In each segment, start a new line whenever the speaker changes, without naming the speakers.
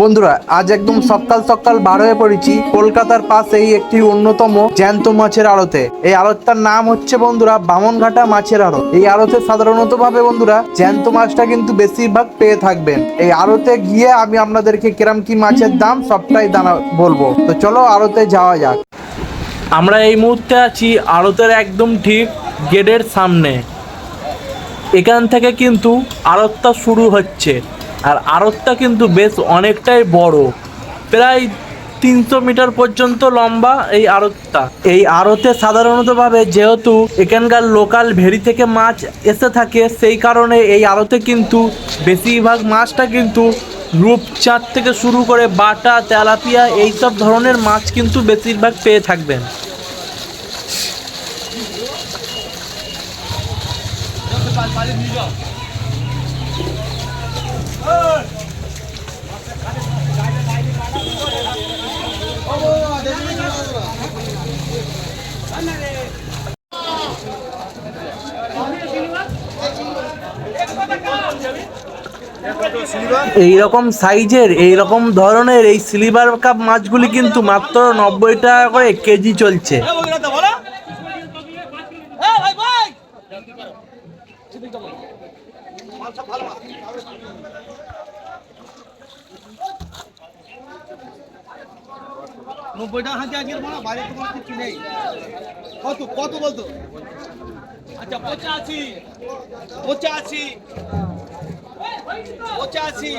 বন্ধুরা, আজ একদম সকাল সকাল বার হয়ে পড়েছি। কলকাতার পাশেই একটি অন্যতম জ্যান্ত মাছের আড়তে। এই আড়তটার নাম হচ্ছে বন্ধুরা, বামনঘাটা মাছের আড়ত। এই আড়তে সাধারণত ভাবে বন্ধুরা, জ্যান্ত মাছটা কিন্তু বেশিরভাগ পেয়ে থাকবেন। এই আড়তে গিয়ে আমি আপনাদেরকে কিরাম কি মাছের দাম সবটাই দানা বলব। তো চলো আড়তে যাওয়া যাক।
আমরা এই মুহূর্তে আছি আড়তের একদম ঠিক গেটের সামনে। এখান থেকে কিন্তু আড়তটা শুরু হচ্ছে। আর আড়তটা কিন্তু বেশ অনেকটাই বড়। প্রায় তিনশো মিটার পর্যন্ত লম্বা এই আড়তটা। এই আড়তে সাধারণতভাবে যেহেতু এখানকার লোকাল ভেরি থেকে মাছ এসে থাকে, সেই কারণে এই আড়তে কিন্তু বেশিরভাগ মাছটা কিন্তু রূপচাঁদ থেকে শুরু করে বাটা, তেলাপিয়া এইসব ধরনের মাছ কিন্তু বেশিরভাগ পেয়ে থাকবেন। এই রকম সাইজের এই রকম ধরনের এই সিলিভার কাপ মাছগুলি কিন্তু মাত্র নব্বই টাকা করে কেজি চলছে।
নব্বই টাকা হাতে আজকের মানা বাইরে তো কোনো কিছু নেই। কত কত বলতো? আচ্ছা পঁচাশি। পঁচাশি। পঁচাশি।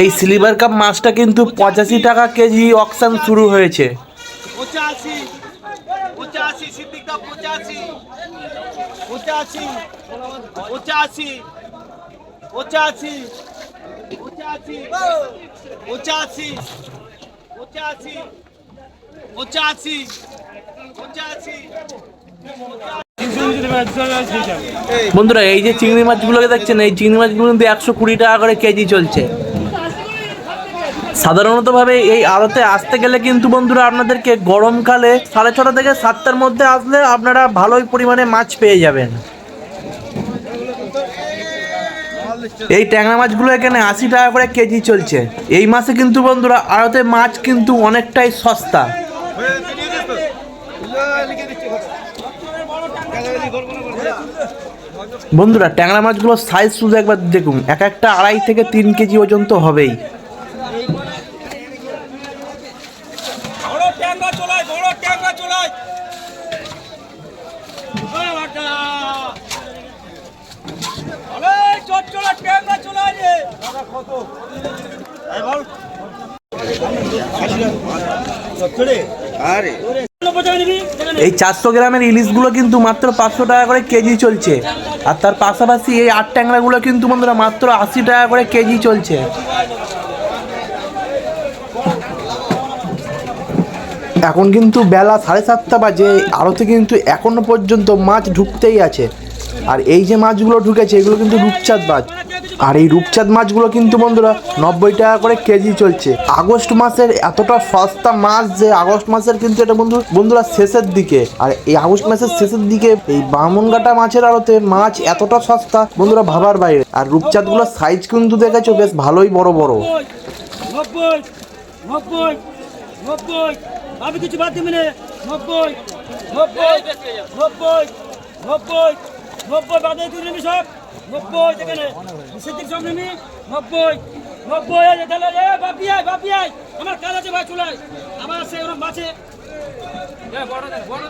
এই সিলভার কাপ মাছটা কিন্তু পঁচাশি। টাকা কেজি অকশন শুরু হয়েছে।
পঁচাশি। পঁচাশি সিদ্দিকটা পঁচাশি। পঁচাশি পঁচাশি পঁচাশি পঁচাশি পঁচাশি পঁচাশি পঁচাশি
বন্ধুরা, এই যে চিংড়ি মাছগুলোকে দেখছেন, এই চিংড়ি মাছগুলো কিন্তু একশো কুড়ি টাকা করে কেজি চলছে। সাধারণতভাবে এই আড়তে আসতে গেলে কিন্তু বন্ধুরা আপনাদেরকে গরমকালে সাড়ে ছটা থেকে সাতটার মধ্যে আসলে আপনারা ভালোই পরিমাণে মাছ পেয়ে যাবেন। এই ট্যাংরা মাছগুলো এখানে আশি টাকা করে কেজি চলছে। এই মাসে কিন্তু বন্ধুরা আড়তে মাছ কিন্তু অনেকটাই সস্তা। বন্ধুরা ট্যাংরা মাছগুলোর সাইজ শুধু একবার দেখুন, এক একটা আড়াই থেকে তিন কেজি পর্যন্ত হবেই।
ট্যাঙ্গা চলায় বড় ট্যাঙ্গা চলায় ট্যাঙ্গা চলায় রে। কত বল।
এই চারশো গ্রামের ইলিশগুলো কিন্তু মাত্র পাঁচশো টাকা করে কেজি চলছে। আর তার পাশাপাশি এই আট ট্যাংরাগুলো কিন্তু বন্ধুরা মাত্র আশি টাকা করে কেজি চলছে। এখন কিন্তু বেলা সাড়ে সাতটা বাজে আড়তে কিন্তু এখনও পর্যন্ত মাছ ঢুকতেই আছে। আর এই যে মাছগুলো ঢুকেছে, এগুলো কিন্তু রূপচাঁদ মাছ। আর এই রূপচাঁদ মাছগুলো কিন্তু বন্ধুরা নব্বই টাকা করে কেজি চলছে। আগস্ট মাসের এতটা সস্তা মাছ যে আগস্ট মাসের কিন্তু এটা বন্ধু, বন্ধুরা শেষের দিকে। আর এই আগস্ট মাসের শেষের দিকে এই বামনঘাটা মাছের আড়তে মাছ এতটা সস্তা, বন্ধুরা ভাবার বাইরে। আর রূপচাঁদগুলোর সাইজ কিন্তু দেখেছ, বেশ ভালোই বড় বড়।
নব্বই নব্বই নব্বই। আমি কিছু বাদ দিবি না। নব্বই নব্বই নব্বই নব্বই নব্বই বাদে তুই নেবি সব। নব্বই যেখানে। সিদ্দিক সব নেবি। নব্বই নব্বই তাহলে এ বাপি আয় বাপি আয়। আমার কাজ আছে ভাই চুলাই আমার আছে ওরকম বাঁচে বড় বড়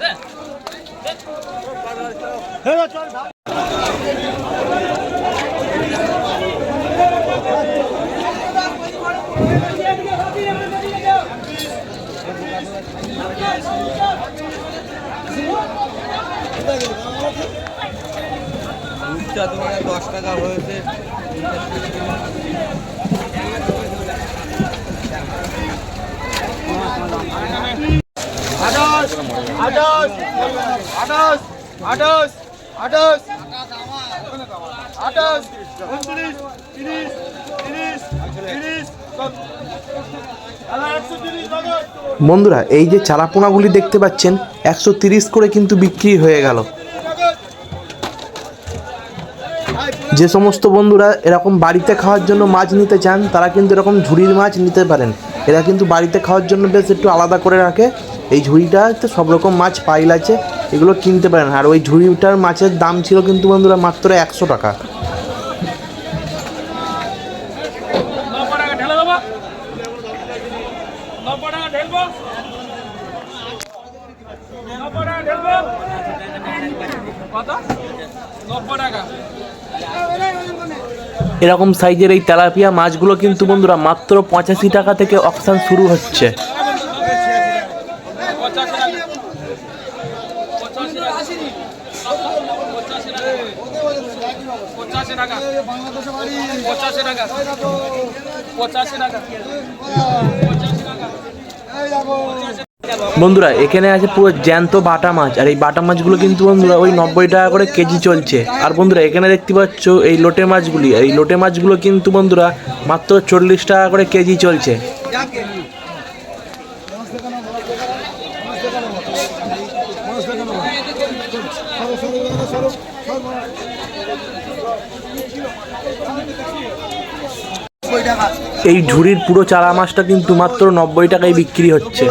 দে না, দে।
দশ টাকা হয়েছে আঠাশ আঠাশ আঠাশ আঠাশ আঠাশ আঠাশ উনত্রিশ তিরিশ তিরিশ তিরিশ
বন্ধুরা, এই যে চারাপোনাগুলি দেখতে পাচ্ছেন, একশো তিরিশ করে কিন্তু বিক্রি হয়ে গেল। যে সমস্ত বন্ধুরা এরকম বাড়িতে খাওয়ার জন্য মাছ নিতে চান, তারা কিন্তু এরকম ঝুড়ির মাছ নিতে পারেন। এরা কিন্তু বাড়িতে খাওয়ার জন্য বেশ একটু আলাদা করে রাখে। এই ঝুড়িটাতে সব রকম মাছ পাইল আছে, এগুলো কিনতে পারেন। আর ওই ঝুড়িটার মাছের দাম ছিল কিন্তু বন্ধুরা মাত্র একশো টাকা
নব্বই টাকা ঢেলে দেবো নব্বই টাকা ঢেলবো নব্বই টাকা ঢেলবো
এরকম সাইজের এই তেলাপিয়া মাছগুলো কিন্তু বন্ধুরা মাত্র পঁচাশি টাকা থেকে অকশান শুরু হচ্ছে। বন্ধুরা, এখানে আছে পুরো জ্যান্ত বাটা মাছ, আর এই বাটা মাছগুলো কিন্তু বন্ধুরা ওই নব্বই টাকা করে কেজি চলছে। আর বন্ধুরা, এখানে দেখতে পাচ্ছ এই লোটে মাছগুলি এই লোটে মাছগুলো কিন্তু বন্ধুরা মাত্র চল্লিশ টাকা করে কেজি চলছে। এই ঝুড়ির পুরো চারা মাছটা কিন্তু মাত্র নব্বই টাকায় বিক্রি হচ্ছে।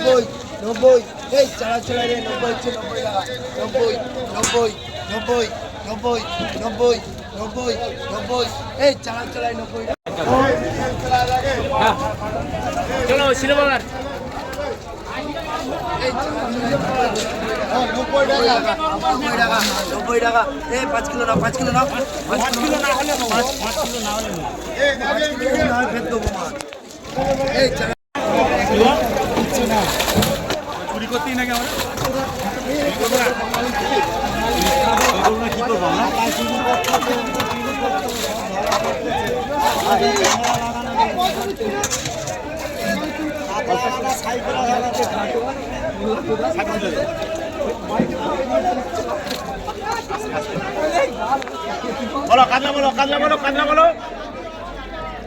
নব্বই নব্বই এই চারা চলে রে নব্বই হচ্ছে নব্বই টাকা নব্বই নব্বই নব্বই নব্বই নব্বই নব্বই নব্বই এই চারা চলাই নব্বই
চলো শিলবাগান
নব্বই টাকা নব্বই টাকা নব্বই টাকা। এই পাঁচ কিলো না পাঁচ কিলো না পাঁচ কিলো না হলে পাঁচ কিলো না হলে এই চারা
বলো কাদরা বলো কাদরা বলো কাদরা বলো।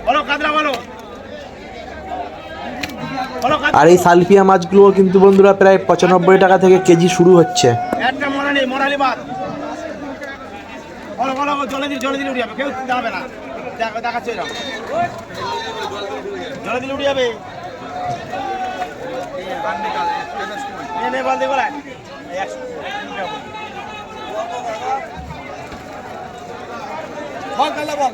বলো কাদরা বলো।
আর এই সালফিয়া মাছগুলো কিন্তু বন্ধুরা প্রায় পঁচানব্বই টাকা থেকে কেজি শুরু হচ্ছে।
একটা মরালি মরালি বাদ। বলো বলো জলে কেউ দাঁড়াবে না। দেখাচ্ছে এরকম। জলে দিলে উঠে যাবে। নে নে বল দেখো বল বল।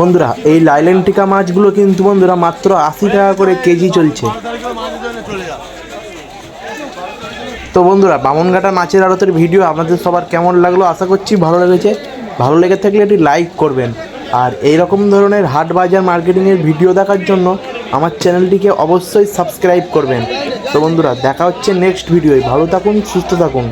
বন্ধুরা, এই লাইলেন্টিকা মাছগুলো কিন্তু বন্ধুরা মাত্র আশি টাকা করে কেজি চলছে। তো বন্ধুরা, বামনঘাটা মাছের আড়তের ভিডিও আপনাদের সবার কেমন লাগল আশা করছি ভালো লেগেছে। ভালো লেগে থাকলে একটি লাইক করবেন। আর এই রকম ধরনের হাট বাজার মার্কেটিংয়ের ভিডিও দেখার জন্য আমার চ্যানেলটিকে অবশ্যই সাবস্ক্রাইব করবেন। তো বন্ধুরা, দেখা হচ্ছে নেক্সট ভিডিওয়। ভালো থাকুন, সুস্থ থাকুন।